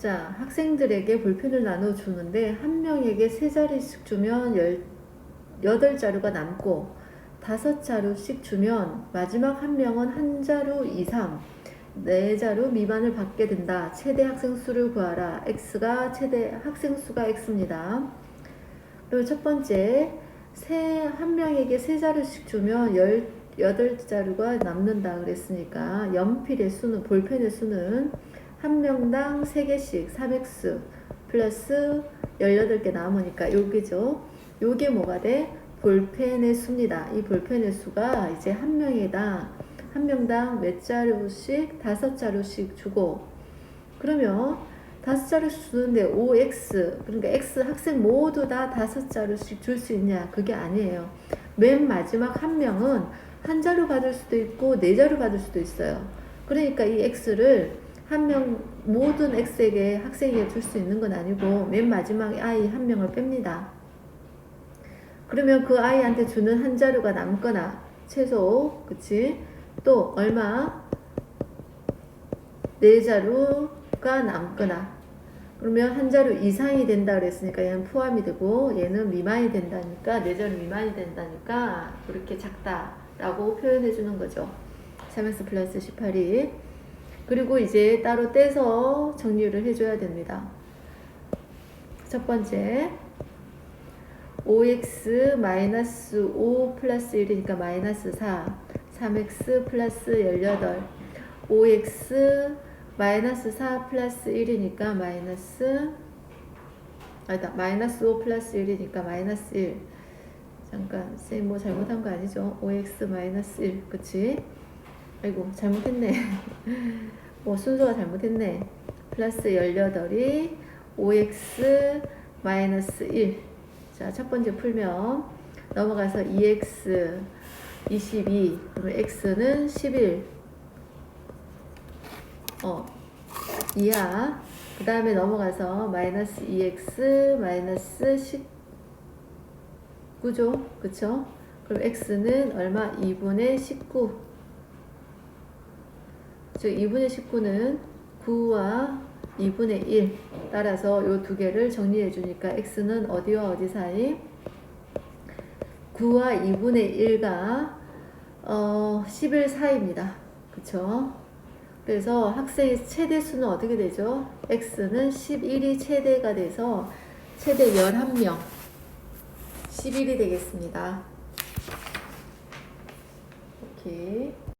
자, 학생들에게 볼펜을 나눠 주는데 한 명에게 세 자리씩 주면 열, 여덟 자루가 남고 다섯 자루씩 주면 마지막 한 명은 한 자루 이상 네 자루 미만을 받게 된다. 최대 학생 수를 구하라. x가 최대 학생 수가 x입니다. 그리고 첫 번째 세 한 명에게 세 자루씩 주면 열 여덟 자루가 남는다 그랬으니까 연필의 수는 볼펜의 수는 한 명당 세 개씩 3x 플러스 18개 남으니까 요게죠. 요게 뭐가 돼? 볼펜의 수입니다. 이 볼펜의 수가 이제 한 명에다 한 명당 몇 자루씩 다섯 자루씩 주고 그러면 다섯 자루씩 주는데 5x 그러니까 x 학생 모두 다 다섯 자루씩 줄 수 있냐 그게 아니에요. 맨 마지막 한 명은 한 자루 받을 수도 있고 네 자루 받을 수도 있어요. 그러니까 이 x를 한 명 모든 x에게 학생에게 줄 수 있는 건 아니고 맨 마지막 아이 한 명을 뺍니다. 그러면 그 아이한테 주는 한 자루가 남거나 최소 그치? 또 얼마? 네 자루가 남거나. 그러면 한 자루 이상이 된다 그랬으니까 얘는 포함이 되고 얘는 미만이 된다니까 네 자루 미만이 된다니까 그렇게 작다라고 표현해 주는 거죠. 3x 플러스 18이 그리고 이제 따로 떼서 정리를 해줘야 됩니다. 첫 번째 5x 마이너스 5 플러스 1이니까 마이너스 4 3x 플러스 18 5x 마이너스 4 플러스 1이니까 마이너스 아니다 마이너스 5 플러스 1이니까 마이너스 1 잠깐 쌤뭐 잘못한 거 아니죠? 5x 마이너스 1 그치 아이고 잘못했네. 뭐 순서가 잘못했네. 플러스 18이 5x 마이너스 1 자, 첫 번째 풀면 넘어가서 2x 22 그러면 x는 11 어, 이하. 그 다음에 넘어가서 마이너스 2x 마이너스 19죠? 그쵸? 그럼 x는 얼마? 2분의 19 즉 2분의 19는 9와 2분의 1 따라서 이 두 개를 정리해 주니까 x는 어디와 어디 사이? 9와 2분의 1가 어, 11 사이입니다. 그쵸? 그래서 학생의 최대 수는 어떻게 되죠? x는 11이 최대가 돼서 최대 11명 11이 되겠습니다. 오케이.